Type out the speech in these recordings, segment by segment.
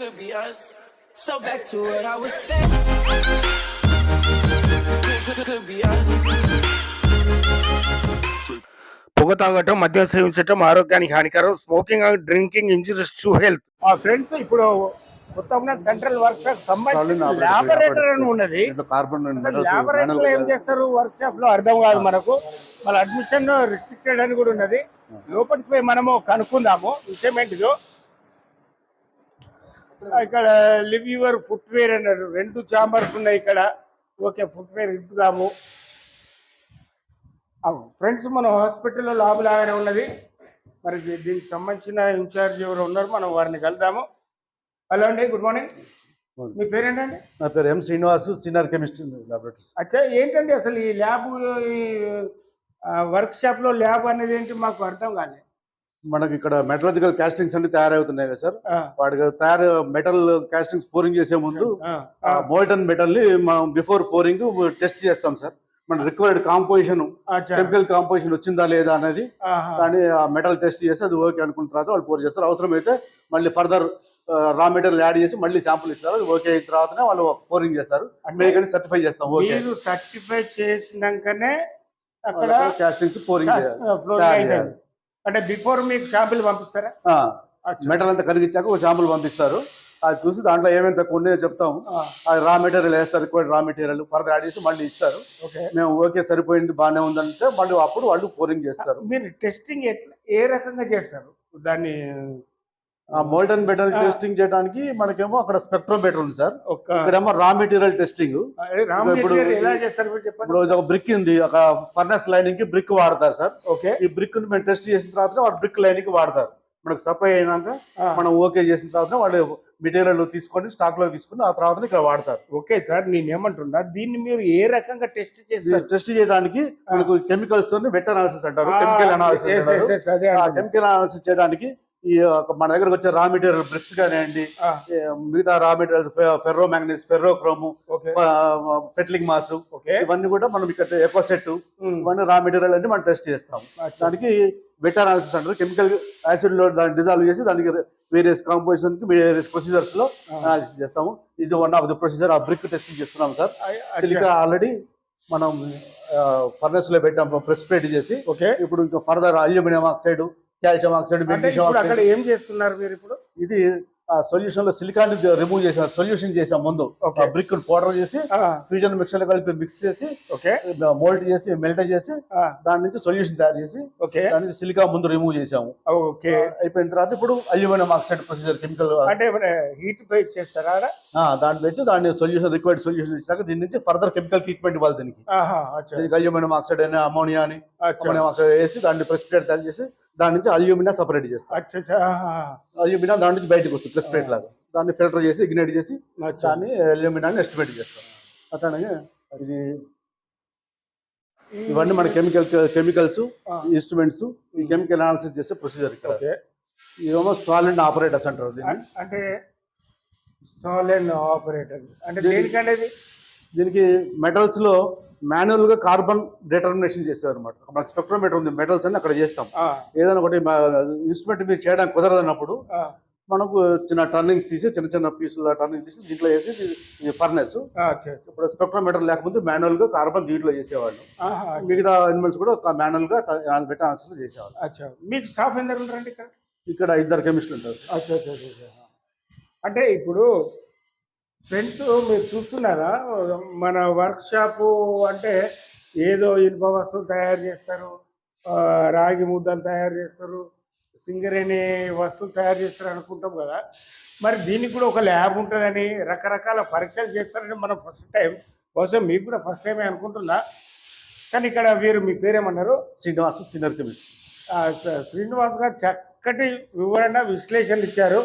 could be us. So back to what I was saying. Could, be us. పొగ తాగటం మద్యం సేవించటం ఆరోగ్యానికి హానికరం smoking and drinking injuries to health. ఆ ఫ్రెండ్స్ ఇప్పుడు మొత్తం సెంట్రల్ వర్క్ షాప్ సంబంధించి లాబొరేటరీ అని ఉన్నది. లాబొరేటరీలో ఏం చేస్తారు? వర్క్ షాప్లో అర్థం కాదు మనకు. మన అడ్మిషన్ రిస్ట్రిక్టెడ్ అని కూడా ఉన్నది. లోపలికి పోయి మనము కనుక్కుందాము. విషయం ఏంటిదో ఇక్కడ లివ్ యువర్ ఫుట్వేర్ అన్నాడు రెండు చాంబర్స్ ఉన్నాయి ఇక్కడ. ఓకే ఫుట్వేర్ ఇద్దాము ఫ్రెండ్స్ మన హాస్పిటల్లో లాబ్ లాగానే ఉన్నది. మరి దీనికి సంబంధించిన ఇన్ఛార్జ్ ఎవరు ఉన్నారు మనం వారిని కలుద్దాము. హలో అండి గుడ్ మార్నింగ్. మీ పేరేంటండి? నా పేరు M Srinivas senior chemistry laboratories అచ్చా ఏంటండి అసలు ఈ ల్యాబ్ వర్క్ షాప్లో ల్యాబ్ అనేది ఏంటి మాకు అర్థం కాలేదు. మనకి ఇక్కడ మెటలాజికల్ కాస్టింగ్స్ అన్ని తయారవుతున్నాయి కదా సార్. వాటికి తయారు మెటల్ కాస్టింగ్స్ పోరింగ్ చేసే ముందు మోల్టన్ మెటల్ని మనం బిఫోర్ పోరింగ్ టెస్ట్ చేస్తాం సార్. మన రిక్వైర్డ్ కాంపోజిషన్. కెమికల్ కాంపోజిషన్ వచ్చిందా లేదా అనేది ఆ మెటల్ టెస్ట్ చేసి అది ఓకే అనుకున్న తర్వాత వాళ్ళు పోర్ చేస్తారు. అవసరమైతే మళ్ళీ ఫర్దర్ రా మెటీరియల్ యాడ్ చేసి మళ్ళీ శాంపుల్ ఇస్తారు. అది ఓకే అయిన తర్వాతనే వాళ్ళు పోరింగ్ చేస్తారు. సర్టిఫై చేస్తాం. ఓకే సర్టిఫై చేసినాకనే అక్కడ కాస్టింగ్స్ పోరింగ్ అయితే అంటే బిఫోర్ మీకు షాంపుల్ పంపిస్తారా. మెటల్ అంతా కరిగించాక ఒక శాంపుల్ పంపిస్తారు. అది చూసి దాంట్లో ఏమేమి తక్కువ ఉన్నాయో చెప్తాము. అది రా మెటీరియల్ వేస్తారు రా మెటీరియల్ ఫర్దర్ యాడ్ చేసి మళ్ళీ ఇస్తారు. ఓకే. మేము ఓకే సరిపోయింది బాగానే ఉందంటే మళ్ళీ అప్పుడు వాళ్ళు పోరింగ్ చేస్తారు. మీరు టెస్టింగ్ ఏ రకంగా చేస్తారు? దాన్ని ఆ మోల్టన్ మెటల్. టెస్టింగ్ చేయడానికి మనకేమో అక్కడ స్పెక్ట్రోమీటర్ ఉంది సార్. ఇక్కడేమో రా మెటీరియల్ టెస్టింగ్ ఇప్పుడు- ఒక బ్రిక్ ఉంది. ఒక ఫర్నెస్ లైనింగ్కి బ్రిక్ వాడతారు సార్. ఓకే. ఈ బ్రిక్ని మేము టెస్ట్ చేసిన తర్వాత బ్రిక్ లైనింగ్కి వాడతారు. మనకు సప్లై అయినాక. మనం ఓకే చేసిన తర్వాత వాళ్ళు మెటీరియల్ తీసుకొని స్టాక్లో తీసుకొని ఆ తర్వాత ఇక్కడ వాడతారు. ఓకే సార్ నేను ఏమంటున్నా దీన్ని మీరు ఏ రకంగా టెస్ట్ చేస్తారు? టెస్ట్ చేయడానికి మనకు కెమికల్స్తో వెట్ అనాలిసిస్ అంటారు. Chemical analysis. కెమికల్ అనాలిసిస్ చేయడానికి ఈ మన దగ్గరకు వచ్చే రా మెటీరియల్ బ్రిక్స్ కానివ్వండి మిగతా raw materials ferro manganese ferro chrome fettling mass ఇవన్నీ కూడా మనం ఇక్కడ ఎకో సెట్ ఉమ్, ఇవన్నీ రా మెటీరియల్ అన్ని మనం టెస్ట్ చేస్తాం. దానికి వెట్ అనాలిసిస్ అంటారు. కెమికల్ యాసిడ్లో దాన్ని డిజాల్వ్ చేసి దానికి వేరియస్ కాంపోజిషన్కి వేరియస్ ప్రొసీజర్స్లో. అనాలిసిస్ చేస్తాము. ఇది వన్ ఆఫ్ ది ప్రొసీజర్ ఆ బ్రిక్ టెస్టింగ్ చేస్తున్నాం సార్. సిలికా ఆల్రెడీ మనం ఫర్నెస్లో పెట్టాం ప్రెసిపేట్ చేసి ఓకే. ఇప్పుడు ఇంకా further aluminium oxide calcium oxide magnesium oxide. ఏం చేస్తున్నారు మీరు ఇప్పుడు? ఇది ఆ సొల్యూషన్లో సిలికాన్ రిమూవ్ చేసాం సొల్యూషన్ చేసాం ముందు. బ్రిక్ పౌడర్ చేసి ఫ్యూజన్ మిక్సర్లో కలిపి మిక్స్ చేసి ఓకే మోల్డ్ చేసి మెల్ట్ చేసి దాని నుంచి సొల్యూషన్ తయారు చేసి ఓకే దాని నుంచి సిలికా ముందు రిమూవ్ చేసాము. ఓకే అయిపోయిన తర్వాత ఇప్పుడు అల్యూమినియం ఆక్సైడ్ ప్రొసీజర్ కెమికల్ అంటే హీట్ చేస్తారా? దాన్ని పెట్టి దాన్ని సొల్యూషన్ రిక్వైర్డ్ సొల్యూషన్ ఇచ్చాక దీని నుంచి ఫర్దర్ కెమికల్ ట్రీట్మెంట్ ఇవ్వాలి దీనికి. ఆహా, అచ్చా, దీనికి అల్యూమినియం ఆక్సైడ్ అని అమోనియా అని అమోనియం ఆక్సైడ్ వేసి దాన్ని ప్రెసిపిటేట్ తయారు చేసి దాని నుంచి అల్యూమినియం సపరేట్ చేస్తాం అల్యూమినియం దాని నుంచి బయటకు వస్తుంది ప్రెసిపిటేట్ లాగా. దాన్ని ఫిల్టర్ చేసి ఇగ్నైట్ చేసి. దాన్ని అల్యూమినియాన్ని ఎస్టిమేట్ చేస్తాం అట్లానే ఇది ఇవన్నీ మన కెమికల్ కెమికల్స్ ఇన్స్ట్రుమెంట్స్ ఈ కెమికల్ అనాలిసిస్ చేసే ప్రొసీజర్ ఇక్కడ. ఇదేమో స్టాల్ అండ్ ఆపరేటర్స్ అంటారు దీన్ని. అంటే సాలిడ్ ఆపరేటర్ అంటే దేనికంటే దీనికి మెటల్స్లో మాన్యువల్గా కార్బన్ డిటర్మినేషన్ చేస్తారు అనమాట మనకి స్పెక్ట్రోమీటర్ ఉంది మెటల్స్ అని అక్కడ చేస్తాం. ఏదైనా ఒకటి ఇన్స్ట్రుమెంట్ మీరు చేయడానికి కుదరదన్నప్పుడు మనకు చిన్న టర్నింగ్స్ తీసి చిన్న చిన్న పీసుల టర్నింగ్ తీసి దీంట్లో వేసి ఇది- ఫర్నెస్. ఇప్పుడు స్పెక్ట్రోమీటర్ లేకపోతే మాన్యువల్గా కార్బన్ దీంట్లో చేసేవాళ్ళు. మిగతా అనిమల్స్ కూడా మాన్యువల్గా పెట్టి ఆన్సర్ చేసేవాళ్ళు. మీకు స్టాఫ్ ఎందరు ఉంటారండి ఇక్కడ? ఇక్కడ ఇద్దరు కెమిస్టులు ఉంటారు. అంటే ఇప్పుడు ఫ్రెండ్స్ మీరు చూస్తున్నారా? మన వర్క్ షాపు అంటే ఏదో ఇనుప వస్తువులు తయారు చేస్తారు రాగి ముద్దలు తయారు చేస్తారు సింగరేణి వస్తువులు తయారు చేస్తారు అనుకుంటాం కదా. మరి దీనికి కూడా ఒక ల్యాబ్ ఉంటుందని రకరకాల పరీక్షలు చేస్తారని మనం ఫస్ట్ టైం బహుశా మీకు కూడా ఫస్ట్ టైమే అనుకుంటున్నా. కానీ ఇక్కడ వీరు మీ పేరేమన్నారు? శ్రీనివాస్ సీనియర్ కెమిస్ట్ శ్రీనివాస్ గారు చక్కటి వివరణ విశ్లేషణ ఇచ్చారు.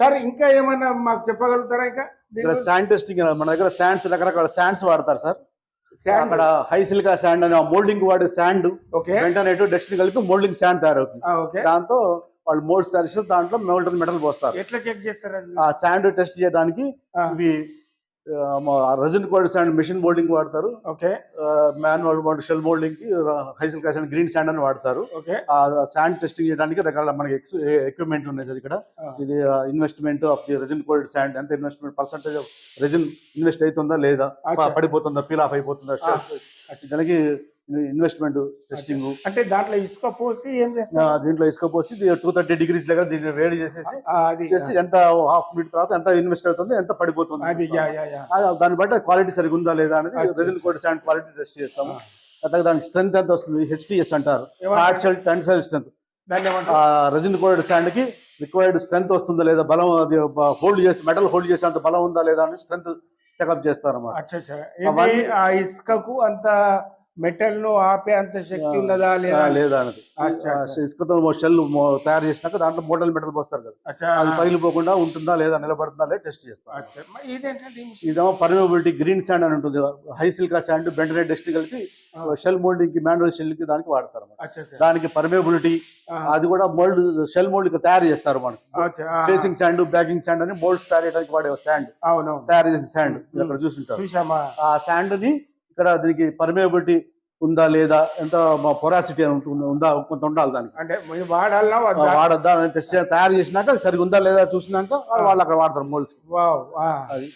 సార్ ఇంకా ఏమన్నా మాకు చెప్పగలుగుతారా ఇంకా? ఇక్కడ? శాండ్ టెస్టింగ్ మన దగ్గర శాండ్స్ రకరకాల శాండ్స్ వాడతారు సార్. అక్కడ హై సిలికా శాండ్ అని మోల్డింగ్ వాడే శాండ్ ఓకే వెంటనేటు డస్ట్ కలిపి మోల్డింగ్ శాండ్ తయారవుతుంది ఓకే దాంతో వాళ్ళు మోల్డ్స్ తయారు దాంట్లో మోల్డెన్ మెటల్ పోస్తారు ఎట్లా చెక్ చేస్తారు? ఆ శాండ్ టెస్ట్ చేయడానికి ఆ, ఇవి resin coat sand machine moulding వాడతారు. ఓకే. మాన్యువల్ షెల్ మోల్డింగ్కి హైసిల్ కాషన్ గ్రీన్ శాండ్ అని వాడతారు. ఓకే. ఆ శాండ్ టెస్టింగ్ చేయడానికి రకాల మనకి ఎక్విప్మెంట్ ఉన్నాయి సార్ ఇక్కడ. ఇది investment of the resin cold sand ఎంత investment percentage of resin invest అవుతుందా లేదా. పడిపోతుందా పీల్ ఆఫ్ అయిపోతుందా. దానికి ఇన్వెస్ట్మెంట్ టెస్టింగ్ అంటే దాంట్లో ఇసుక పోసి ఏం చేస్తారు? దీంట్లో ఇసుక పోసి టూ థర్టీ డిగ్రీస్ దగ్గర దీన్ని వేడి చేసేసి చేస్తే ఎంత హాఫ్ మినిట్ తర్వాత ఎంత ఇన్వెస్ట్ అవుతుంది ఎంత పడిపోతుంది. అది దాన్ని బట్టి క్వాలిటీ సరిగా ఉందా లేదా అనేది. Resin cold sand quality test చేస్తాము. అట్లాగే దానికి స్ట్రెంత్ ఎంత వస్తుంది? హెచ్టిఎస్ అంటారు. ఏమంటారు? Hard tensile strength resin cold శాండ్కి required strength వస్తుందా లేదా? బలం అది హోల్డ్ చేసి మెటల్ హోల్డ్ చేసే అంత బలం ఉందా లేదా అని స్ట్రెంత్ చెకప్ చేస్తారు అన్నమాట ఇసుకకు అంత మెటల్ను ఆపే అంత శక్తి ఉన్నదా లేదా? లేదా. ఇసుకతో షెల్ తయారు చేసినాక దాంట్లో మోడల్ మెటల్ పోస్తారు కదా. అది పగిలిపోకుండా ఉంటుందా లేదా నిలబడుతుందా లేదా టెస్ట్ ఇదేంటంటే ఈ ఇదేమో పర్మిబిలిటీ గ్రీన్ శాండ్ అని ఉంటుంది. High silica sand bentonite dust కలిపి. షెల్ మోల్డింగ్కి మాన్యువల్ షెల్కి దానికి వాడతారు దానికి పర్మేబిలిటీ అది కూడా మోల్డ్ షెల్ మోల్డ్ తయారు చేస్తారు మనకి. ఫేసింగ్ శాండ్ బ్యాకింగ్ శాండ్ అని మోల్డ్స్ తయారు చేయడానికి వాడే శాండ్. తయారు చేసిన శాండ్. చూసామా ఆ శాండ్ని ఇక్కడ దీనికి పర్మేబిలిటీ ఉందా లేదా? ఎంత పొరాసిటీ ఉందా కొంత ఉండాలి దానికి. అంటే వద్దా? వాడద్దా అని టెస్ట్ తయారు చేసినాక సరిగా ఉందా లేదా చూసినాక వాళ్ళు అక్కడ వాడతారు అది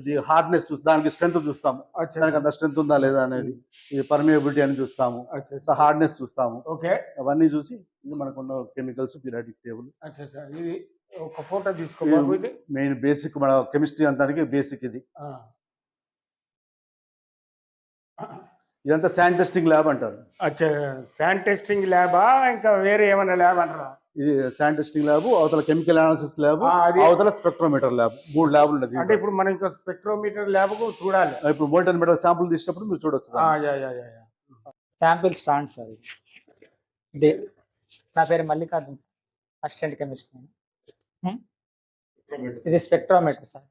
ఇది హార్డ్నెస్ చూస్తాం దానికి స్ట్రెంత్ చూస్తాము. దానికి అంత స్ట్రెంత్ ఉందా లేదా అనేది. ఇది పర్మియబిలిటీ అని చూస్తాము. హార్డ్నెస్ చూస్తాము. ఓకే. అవన్నీ చూసి ఇది మనకున్న కెమికల్స్ పీరియాడిక్ టేబుల్ ఒక ఫోటో తీసుకో బాబు ఇది మెయిన్ బేసిక్ మన కెమిస్ట్రీ అంతానికి బేసిక్ ఇది. ఇదంతా శాండ్ టెస్టింగ్ ల్యాబ్ అంటారు. అచ్చా శాన్ టెస్టింగ్ ల్యాబా ఇంకా వేరే ఏమైనా ల్యాబ్ అంటారా? ఇది శాండ్ టెస్టింగ్ ల్యాబ్ అవతల కెమికల్ అనాలిసిస్ ల్యాబ్ అవతల స్పెక్ట్రోమీటర్ ల్యాబ్ మూడు ల్యాబ్లు ఉన్నది అంటే ఇప్పుడు మనం ఇంకా స్పెక్ట్రోమీటర్ ల్యాబ్కు చూడాలి. ఇప్పుడు మోల్టన్ మెటల్ శాంపుల్ తీసినప్పుడు మీరు చూడొచ్చు ఆ, దాన్ని. Yeah yeah yeah yeah. Sample stand sir ఇది. నా పేరు మల్లికార్జున్ అసిస్టెంట్ కెమిస్ట్రీ ఇది స్పెక్ట్రోమీటర్ సార్.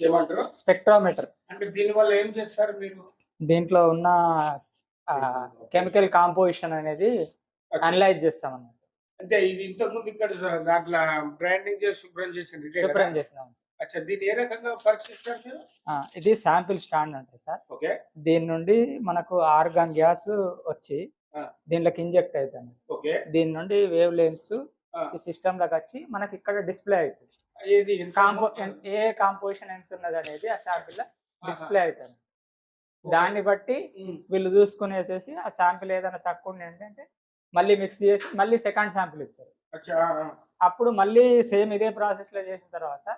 ఏమంటారు? స్పెక్ట్రోమీటర్ అంటే దీని వల్ల ఏం చేస్తారు మీరు? దీంట్లో ఉన్న కెమికల్ కాంపోజిషన్ అనేది అనలైజ్ చేస్తాం అన్నమాట అంటే ఇది ఇంతకు ముందు ఇక్కడ దాంట్లో బ్రాండింగ్ చేసి శుభ్రం చేసింది? శుభ్రం చేసినాం అచ్చా దీన్ని ఏ రకంగా పరీక్షిస్తారు మీరు? ఇది శాంపిల్ స్టాండ్ అంటే సార్. ఓకే. దీని నుండి మనకు ఆర్గాన్ గ్యాస్ వచ్చి ఆ. దీంట్లోకి ఇంజెక్ట్ అవుతుంది ఓకే. దీని నుండి వేవ్ లెన్స్. ఈ సిస్టమ్లోకి వచ్చి మనకి ఇక్కడ డిస్ప్లే అవుతుంది ఏ కాంపోజిషన్ ఎంత ఉన్నది అనేది ఆ శాంపిల్ డిస్ప్లే అవుతుంది దాన్ని బట్టి. వీళ్ళు చూసుకునేసేసి ఆ శాంపిల్ ఏదైనా తక్కువ ఏంటంటే మళ్ళీ మిక్స్ చేసి మళ్ళీ సెకండ్ శాంపిల్ ఇస్తారు. అప్పుడు మళ్ళీ సేమ్ ఇదే ప్రాసెస్లో చేసిన తర్వాత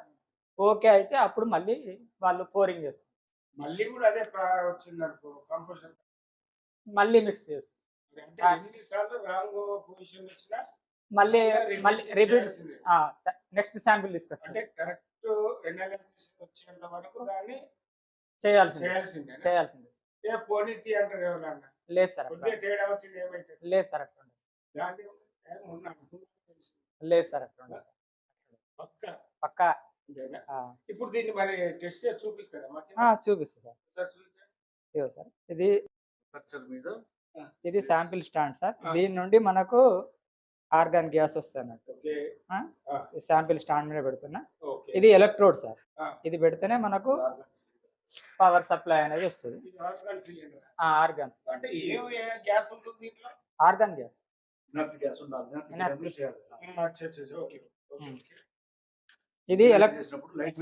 ఓకే అయితే అప్పుడు మళ్ళీ వాళ్ళు పోరింగ్ చేస్తారు. మళ్ళీ కూడా అదే ప్రా- వచ్చింది అనుకో కంపోజిషన్ మళ్ళీ మిక్స్ చేస్తారు. మళ్ళీ రిపీట్. నెక్స్ట్ శాంపిల్ డిస్కస్ అంటే కరెక్ట్ ఎనాలిసిస్ వచ్చేంత వరకు దాన్ని చేయాల్సింది. చేయాల్సిందే లేదు సార్ లేదు సార్. లేదు సార్ పక్క? ఇప్పుడు దీన్ని మరి టెస్ట్ చూపిస్తారా చూపిస్తా సార్. ఇదిగో సార్ ఇది ఇది శాంపిల్ స్టాండ్ సార్. దీని నుండి మనకు ఆర్గాన్ గ్యాస్ వస్తుంది శాంపిల్ స్టాండ్ మీద పెడుతున్నా. ఓకే. ఇది ఎలక్ట్రోడ్ సార్. ఇది పెడితేనే మనకు పవర్ సప్లై అనేది వస్తుంది. ఆర్గాన్ అంటే గ్యాస్ ఉంటుంది ఆర్గాన్ గ్యాస్. ఇది లైట్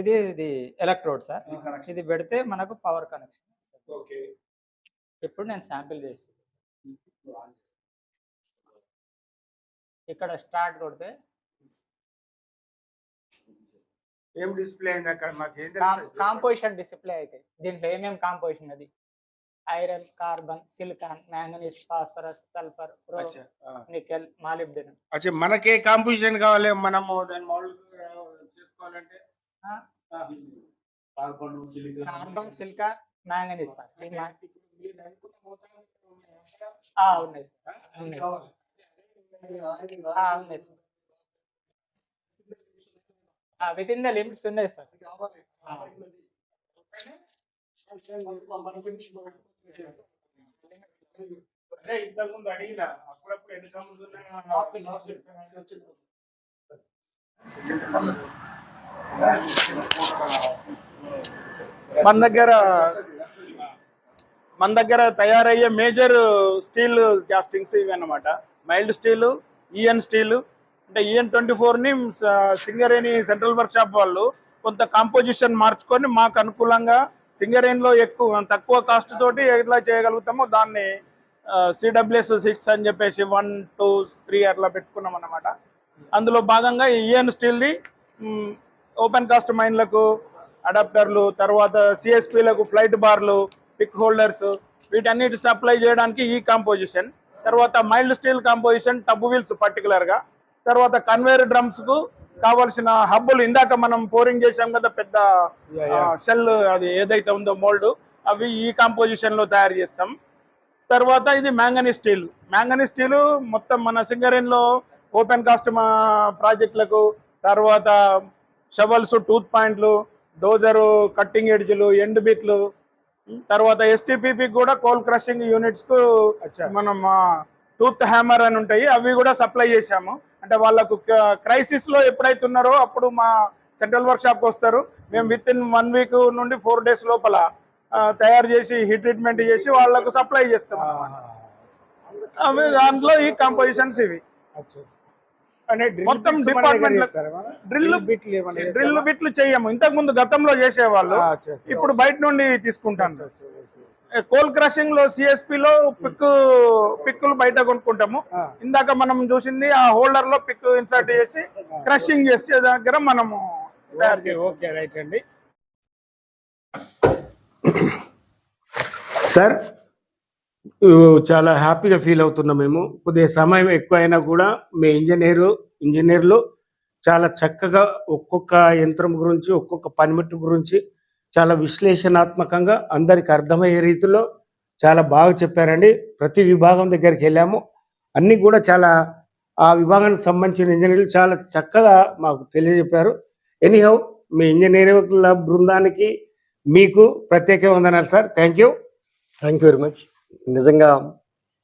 ఇది ఇది ఎలక్ట్రోడ్ సార్. ఇది పెడితే మనకు పవర్ కనెక్షన్ ఓకే. ఇప్పుడు నేను శాంపిల్ చేసి ఇక్కడ స్టార్ట్ కొడితే ఏం డిస్ప్లే అయింది అక్కడ? మాకు ఏం? కాంపోజిషన్ డిస్ప్లే అయితే దీంట్లో ఏమేమి కాంపోజిషన్ అది? Iron carbon silicon manganese phosphorus sulphur. Nickel molybdenum అచ్చా మనకే కాంపోజిషన్ కావాలి. మనము దాన్ని మౌల్డ్ చేసుకోవాలంటే. Carbon silicon carbon silicon manganese ఉన్నాయా? ఆ, ఉన్నాయి సార్ ఉన్నాయి. ఆ, ఉన్నాయి sir within the limits ఉన్నాయి సార్. ఇంతకుముందు అడిగిన అప్పుడప్పుడు ఎన్ని కమ్ములు మన దగ్గర మన దగ్గర తయారయ్యే మేజర్ స్టీల్ కాస్టింగ్స్ ఇవి అన్నమాట మైల్డ్ స్టీల్ ఈఎన్ స్టీల్ అంటే ఈఎన్ ట్వంటీ ఫోర్ని సింగరేణి సెంట్రల్ వర్క్ షాప్ వాళ్ళు కొంత కాంపోజిషన్ మార్చుకొని మాకు అనుకూలంగా సింగరేణిలో ఎక్కువ తక్కువ కాస్ట్ తోటి ఎట్లా చేయగలుగుతామో దాన్ని సిడబ్ల్యూఎస్ సిక్స్ అని చెప్పేసి వన్ టూ త్రీ అట్లా పెట్టుకున్నాం అన్నమాట. అందులో భాగంగా ఈఎన్ స్టీల్ది ఓపెన్ కాస్ట్ మైన్లకు అడాప్టర్లు తర్వాత సిఎస్పీలకు ఫ్లైట్ బార్లు పిక్ హోల్డర్స్ వీటన్నిటి సప్లై చేయడానికి ఈ కాంపోజిషన్ తర్వాత mild steel composition tub wheels పర్టికులర్గా తర్వాత కన్వేర్ డ్రమ్స్కు కావాల్సిన హబ్బులు ఇందాక మనం పోరింగ్ చేసాం కదా పెద్ద. షెల్ అది ఏదైతే ఉందో మోల్డ్ అవి ఈ కాంపోజిషన్లో తయారు చేస్తాం తర్వాత ఇది మ్యాంగనీ స్టీల్ మ్యాంగనీ స్టీల్ మొత్తం మన సింగరేన్లో ఓపెన్ కాస్ట్ మా ప్రాజెక్టులకు తర్వాత షవల్స్ టూత్ పాయింట్లు డోజరు కట్టింగ్ ఎడ్జ్లు ఎండ్ బిట్లు తర్వాత ఎస్టీపీపీ కూడా కోల్ క్రషింగ్ యూనిట్స్కు. మనం టూత్ హ్యామర్ అని ఉంటాయి అవి కూడా సప్లై చేశాము అంటే వాళ్ళకు క్రైసిస్లో ఎప్పుడైతే ఉన్నారో అప్పుడు మా సెంట్రల్ వర్క్ షాప్ వస్తారు మేము విత్ ఇన్ వన్ వీక్ నుండి ఫోర్ డేస్ లోపల తయారు చేసి హీట్ ట్రీట్మెంట్ చేసి వాళ్ళకు సప్లై చేస్తాం అన్నమాట. దాంట్లో ఈ కంపోజిషన్స్ ఇవి మొత్తం ఏమన్నా డ్రిల్ చేస్తారా? బిట్లు చేయము ఇంతకు ముందు గతంలో చేసేవాళ్ళు. ఇప్పుడు బయట నుండి తీసుకుంటాను. కోల్ క్రషింగ్లో సిఎస్పి లో పిక్ పిక్కులు బయట కొనుక్కుంటాము. ఇందాక మనం చూసింది ఆ హోల్డర్లో పిక్ ఇన్సర్ట్ చేసి క్రషింగ్ చేసే దగ్గర మనము ఓకే రైట్ అండి. సార్ చాలా హ్యాపీగా ఫీల్ అవుతున్నాం మేము. కొద్దిగా సమయం ఎక్కువ అయినా కూడా మీ ఇంజనీరు ఇంజనీర్లు చాలా చక్కగా ఒక్కొక్క యంత్రం గురించి ఒక్కొక్క పనిముట్టు గురించి చాలా విశ్లేషణాత్మకంగా అందరికి అర్థమయ్యే రీతిలో చాలా బాగా చెప్పారండి. ప్రతి విభాగం దగ్గరికి వెళ్ళాము. అన్నీ కూడా చాలా ఆ విభాగానికి సంబంధించిన ఇంజనీర్లు చాలా చక్కగా మాకు తెలియజెప్పారు. ఎనీహౌ మీ ఇంజనీరింగ్ల బృందానికి మీకు ప్రత్యేక వందనాలు sir. Thank you thank you very much నిజంగా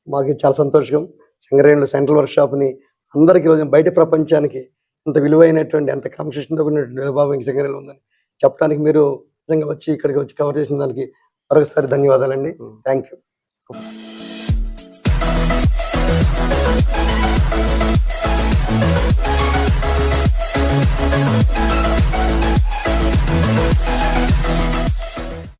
మాకు చాలా సంతోషం. సింగరేణులు సెంట్రల్ వర్క్ షాప్ని అందరికీ రోజు బయట ప్రపంచానికి ఇంత విలువైనటువంటి ఎంత క్రమశిక్షణతో కూడినటువంటి విభావం ఈ సింగరేణిలో ఉందని చెప్పడానికి మీరు నిజంగా వచ్చి ఇక్కడికి వచ్చి కవర్ చేసిన దానికి మరొకసారి ధన్యవాదాలండి. Thank you